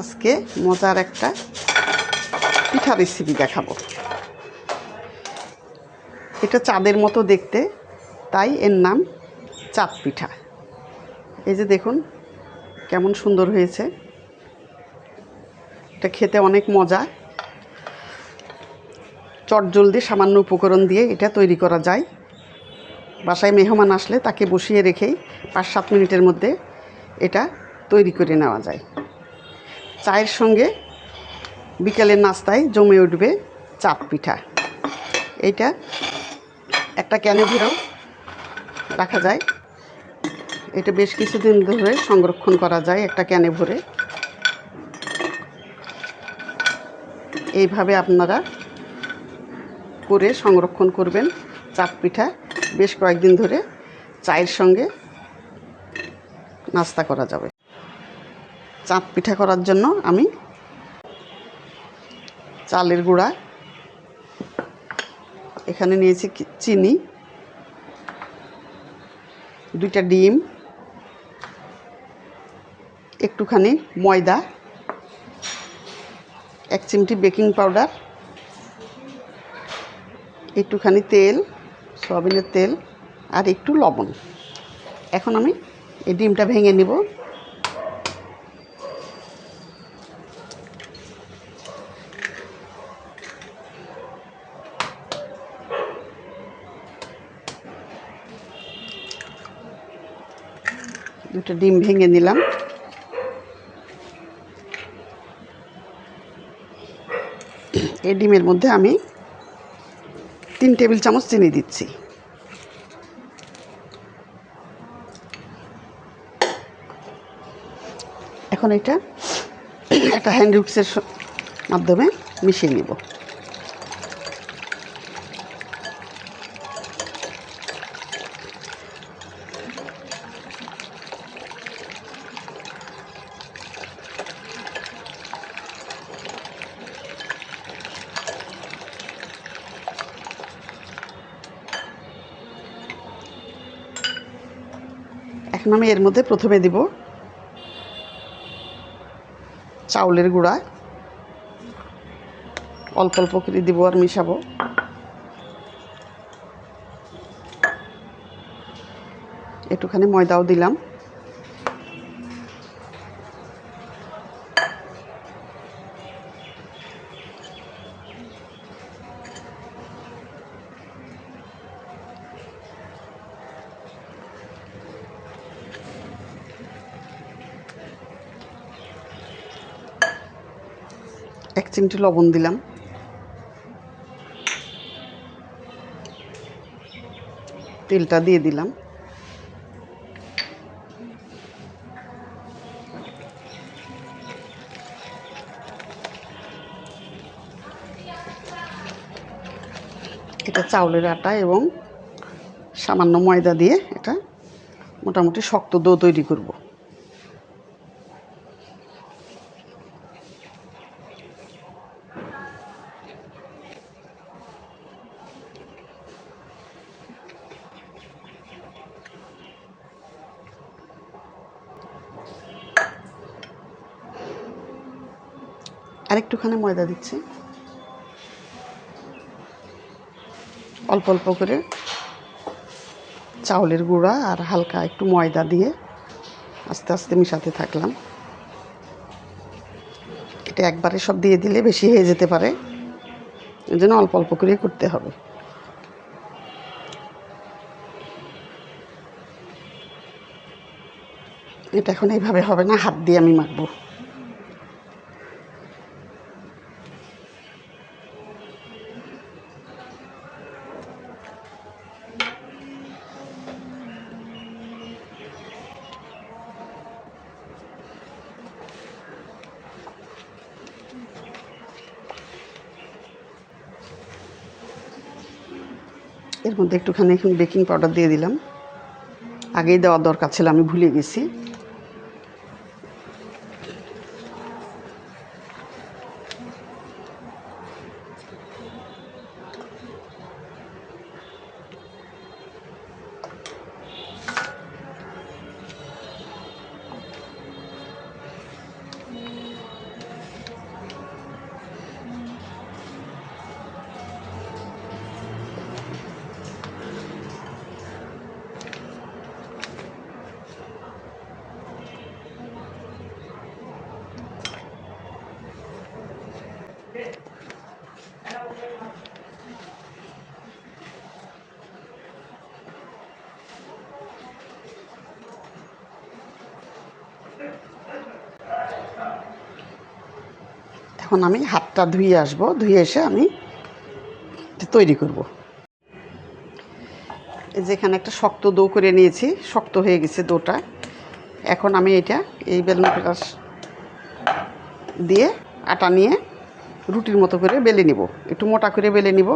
আজকে মজার একটা পিঠা রেসিপি দেখাবো। এটা চাঁদের মতো দেখতে, তাই এর নাম চাঁদ পিঠা। এই যে দেখুন, কেমন সুন্দর হয়েছে। এটা খেতে অনেক মজা। চটজলদি সামান্য উপকরণ দিয়ে এটা তৈরি করা যায়। বাসায় মেহমান আসলে তাকে বসিয়ে রেখেই পাঁচ সাত মিনিটের মধ্যে এটা তৈরি করে নেওয়া যায়। চায়ের সঙ্গে বিকেলের নাস্তায় জমে উঠবে চাপ পিঠা। এইটা একটা ক্যানে ভরেও রাখা যায়। এটা বেশ কিছুদিন ধরে সংরক্ষণ করা যায় একটা ক্যানে ভরে। এইভাবে আপনারা করে সংরক্ষণ করবেন চাপ পিঠা। বেশ কয়েকদিন ধরে চায়ের সঙ্গে নাস্তা করা যাবে। চাঁদ পিঠা করার জন্য আমি চালের গুঁড়া, এখানে নিয়েছি চিনি, দুইটা ডিম, একটুখানি ময়দা, এক চিমটি বেকিং পাউডার, একটুখানি তেল, সয়াবিনের তেল আর একটু লবণ। এখন আমি এই ডিমটা ভেঙে নিব। দুটো ডিম ভেঙে নিলাম। এই ডিমের মধ্যে আমি তিন টেবিল চামচ চিনি দিচ্ছি। এখন এটা একটা হ্যান্ড উইক্সের মাধ্যমে মিশিয়ে নিব। এখন আমি এর মধ্যে প্রথমে দিব চাউলের গুঁড়া। অল্প অল্প করে দিব আর মিশাবো। একটুখানি ময়দাও দিলাম। এক চিমটি লবণ দিলাম। তেলটা দিয়ে দিলাম। এটা চাউলের আটা এবং সামান্য ময়দা দিয়ে এটা মোটামুটি শক্ত দো তৈরি করব। আরেকটুখানি ময়দা দিচ্ছি। অল্প অল্প করে চাউলের গুঁড়া আর হালকা একটু ময়দা দিয়ে আস্তে আস্তে মিশাতে থাকলাম। এটা একবারে সব দিয়ে দিলে বেশি হয়ে যেতে পারে। এই জন্য অল্প অল্প করে করতে হবে। এটা এখন এইভাবে হবে না, হাত দিয়ে আমি মাখবো। এর মধ্যে একটুখানি এখন বেকিং পাউডার দিয়ে দিলাম। আগেই দেওয়ার দরকার ছিল, আমি ভুলে গেছি। এখন আমি হাতটা ধুয়ে আসব, ধুয়ে এসে আমি তৈরি করব। যেখানে একটা শক্ত দো করে নিয়েছি, শক্ত হয়ে গেছে দোটা। এখন আমি এটা এই বেলুন প্লাস দিয়ে আটা নিয়ে রুটির মতো করে বেলে নিব। একটু মোটা করে বেলে নিব।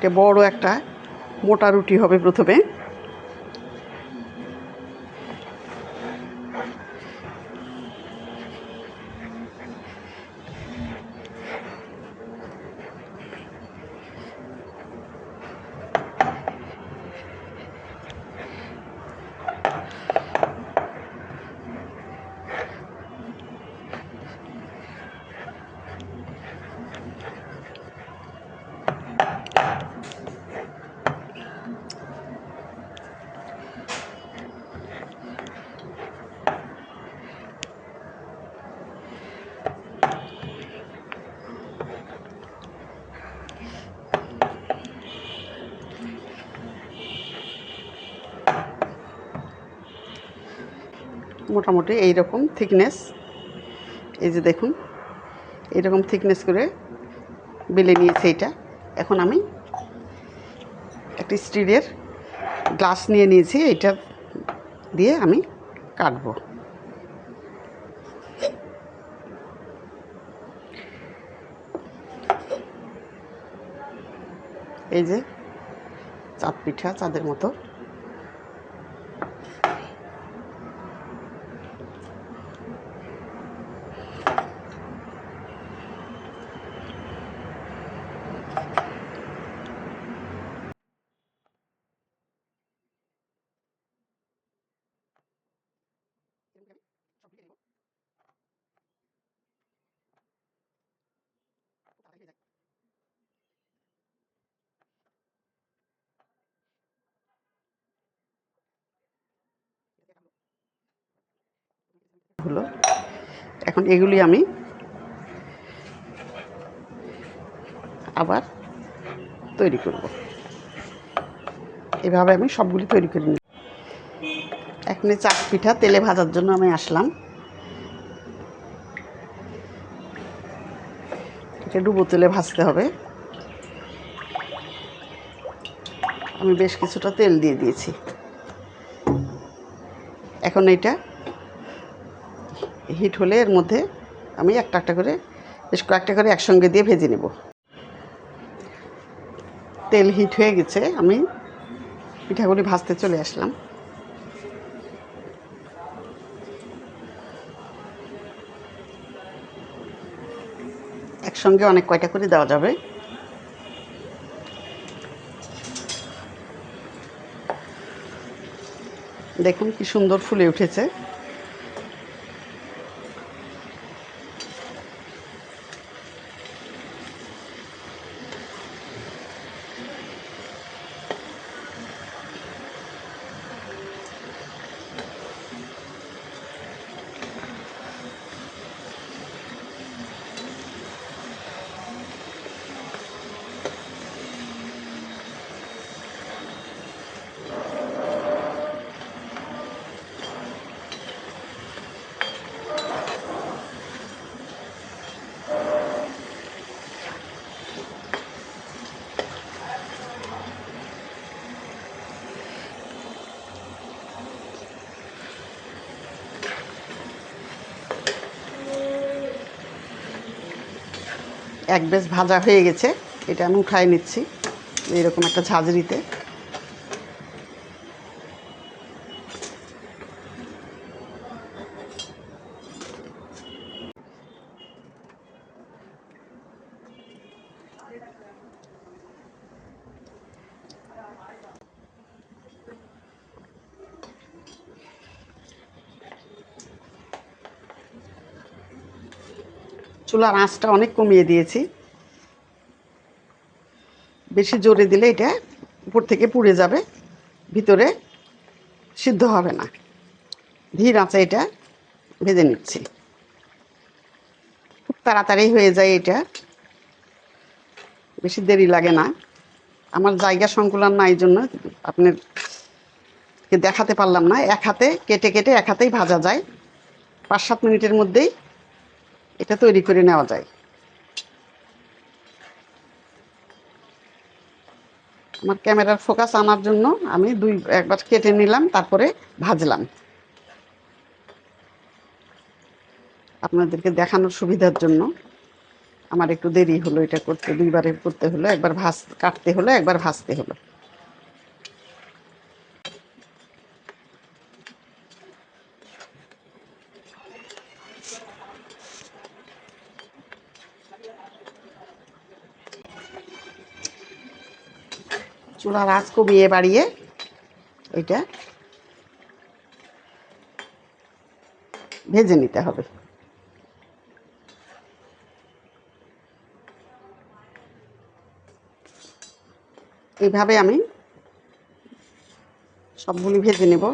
এটা বড় একটা মোটা রুটি হবে প্রথমে। মোটামুটি এই রকম থিকনেস এই যে দেখুন, এরকম থিকনেস করে বেলে নিয়েছে এটা। এখন আমি একটি স্টিলের গ্লাস নিয়ে নিয়েছি এটা দিয়ে আমি কাটবো। এই যে চাঁদ পিঠা, চাঁদের মতো। হলো। এখন এগুলি আমি আবার তৈরি করব। এভাবে আমি সবগুলি তৈরি করে নিই। এখন চাক পিঠা তেলে ভাজার জন্য আমি আসলাম। এটা ডুবো তেলে ভাজতে হবে। আমি বেশ কিছুটা তেল দিয়ে দিয়েছি। এখন এটা হিট হলে এর মধ্যে আমি একটা একটা করে, বেশ কয়েকটা করে একসঙ্গে দিয়ে ভেজে নেব। তেল হিট হয়ে গেছে, আমি পিঠাগুলি ভাজতে চলে আসলাম। একসঙ্গে অনেক কয়টা করে দেওয়া যাবে। দেখুন কি সুন্দর ফুলে উঠেছে। এক বেশ ভাজা হয়ে গেছে। এটা আমি উঠাই নিচ্ছি। এরকম একটা ঝাঁঝরিতে। চুলার আঁচটা অনেক কমিয়ে দিয়েছি। বেশি জোরে দিলে এটা উপর থেকে পুড়ে যাবে, ভিতরে সিদ্ধ হবে না। ধীর আঁচে এটা ভেজে নিচ্ছি। খুব তাড়াতাড়ি হয়ে যায় এটা। বেশি দেরি লাগে না। আমার জায়গা সংকুলন নাই জন্য আপনার দেখাতে পারলাম না। এক হাতে কেটে কেটে এক হাতেই ভাজা যায়। পাঁচ সাত মিনিটের মধ্যেই এটা তৈরি করে নেওয়া যায়। আমার ক্যামেরার ফোকাস আনার জন্য আমি দুই একবার কেটে নিলাম, তারপরে ভাজলাম। আপনাদেরকে দেখানোর সুবিধার জন্য। আমার একটু দেরি হলো এটা করতে, দুইবারে করতে হলো, একবার ভাজ, কাটতে হলো, একবার ভাজতে হলো। চুলার আঁচ কমিয়ে বাড়িয়ে এটা ভেজে নিতে হবে। এইভাবে আমি সবগুলি ভেজে নেব।